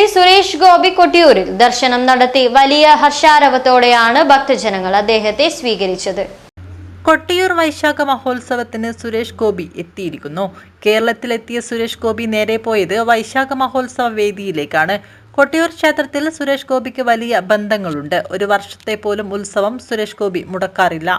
ശ്രീ സുരേഷ് ഗോപി കൊട്ടിയൂരിൽ ദർശനം നടത്തി വലിയ ഹർഷാരവത്തോടെയാണ് ഭക്തജനങ്ങൾ അദ്ദേഹത്തെ സ്വീകരിച്ചത്. കൊട്ടിയൂർ വൈശാഖ മഹോത്സവത്തിന് സുരേഷ് ഗോപി എത്തിയിരിക്കുന്നു. കേരളത്തിലെത്തിയ സുരേഷ് ഗോപി നേരെ പോയത് വൈശാഖ മഹോത്സവ വേദിയിലേക്കാണ്. കൊട്ടിയൂർ ക്ഷേത്രത്തിൽ സുരേഷ് ഗോപിക്ക് വലിയ ബന്ധങ്ങളുണ്ട്. ഒരു വർഷത്തെ പോലും ഉത്സവം സുരേഷ് ഗോപി മുടക്കാറില്ല.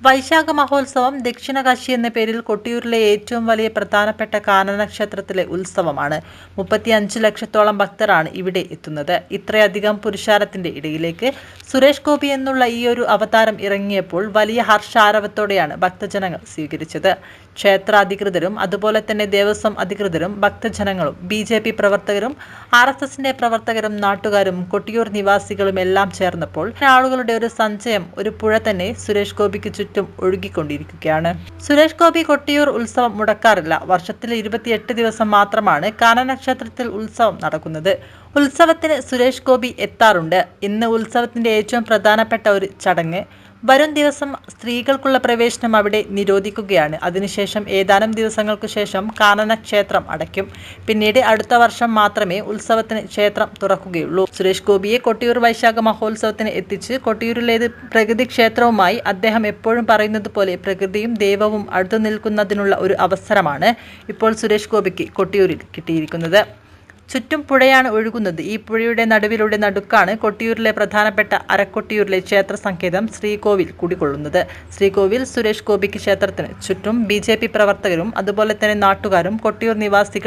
വൈശാഖ മഹോത്സവം ദക്ഷിണകാശി എന്ന പേരിൽ കൊട്ടിയൂരിലെ ഏറ്റവും വലിയ പ്രധാനപ്പെട്ട കാനനക്ഷത്രത്തിലെ ഉത്സവമാണ്. മുപ്പത്തി അഞ്ച് ലക്ഷത്തോളം ഭക്തരാണ് ഇവിടെ എത്തുന്നത്. ഇത്രയധികം പുരുഷാരത്തിന്റെ ഇടയിലേക്ക് സുരേഷ് ഗോപി എന്നുള്ള ഈ ഒരു അവതാരം ഇറങ്ങിയപ്പോൾ വലിയ ഹർഷാരവത്തോടെയാണ് ഭക്തജനങ്ങൾ സ്വീകരിച്ചത്. ക്ഷേത്ര അധികൃതരും അതുപോലെ തന്നെ ദേവസ്വം അധികൃതരും ഭക്തജനങ്ങളും ബി ജെ പി പ്രവർത്തകരും ആർ എസ് എസിന്റെ പ്രവർത്തകരും നാട്ടുകാരും കൊട്ടിയൂർ നിവാസികളും എല്ലാം ചേർന്നപ്പോൾ ആളുകളുടെ ഒരു സഞ്ചയം ഒരു പുഴ തന്നെ സുരേഷ് ഗോപിക്ക് ചുറ്റും ഒഴുകിക്കൊണ്ടിരിക്കുകയാണ്. സുരേഷ് ഗോപി കൊട്ടിയൂർ ഉത്സവം മുടക്കാറില്ല. വർഷത്തിൽ ഇരുപത്തിയെട്ട് ദിവസം മാത്രമാണ് കാനനക്ഷേത്രത്തിൽ ഉത്സവം നടക്കുന്നത്. ഉത്സവത്തിന് സുരേഷ് ഗോപി എത്താറുണ്ട്. ഇന്ന് ഉത്സവത്തിന്റെ ഏറ്റവും പ്രധാനപ്പെട്ട ഒരു ചടങ്ങ് വരും ദിവസം സ്ത്രീകൾക്കുള്ള പ്രവേശനം അവിടെ നിരോധിക്കുകയാണ്. അതിനുശേഷം ഏതാനും ദിവസങ്ങൾക്ക് ശേഷം കാനന ക്ഷേത്രം അടയ്ക്കും. പിന്നീട് അടുത്ത വർഷം മാത്രമേ ഉത്സവത്തിന് ക്ഷേത്രം തുറക്കുകയുള്ളൂ. സുരേഷ് ഗോപിയെ കൊട്ടിയൂർ വൈശാഖ മഹോത്സവത്തിന് എത്തിച്ച് കൊട്ടിയൂരിലേത് പ്രകൃതി ക്ഷേത്രവുമായി അദ്ദേഹം എപ്പോഴും പറയുന്നത് പോലെ പ്രകൃതിയും ദൈവവും അടുത്തു നിൽക്കുന്നതിനുള്ള ഒരു അവസരമാണ് ഇപ്പോൾ സുരേഷ് ഗോപിക്ക് കൊട്ടിയൂരിൽ കിട്ടിയിരിക്കുന്നത്. ചുറ്റും പുഴയാണ് ഒഴുകുന്നത്. ഈ പുഴയുടെ നടുവിലൂടെ നടുക്കാണ് കൊട്ടിയൂരിലെ പ്രധാനപ്പെട്ട അരക്കൊട്ടിയൂരിലെ ക്ഷേത്ര സങ്കേതം ശ്രീകോവിൽ കുടികൊള്ളുന്നത്. ശ്രീകോവിൽ സുരേഷ് ഗോപിക്ക് ക്ഷേത്രത്തിന് ചുറ്റും ബി പ്രവർത്തകരും അതുപോലെ തന്നെ നാട്ടുകാരും കൊട്ടിയൂർ നിവാസികൾ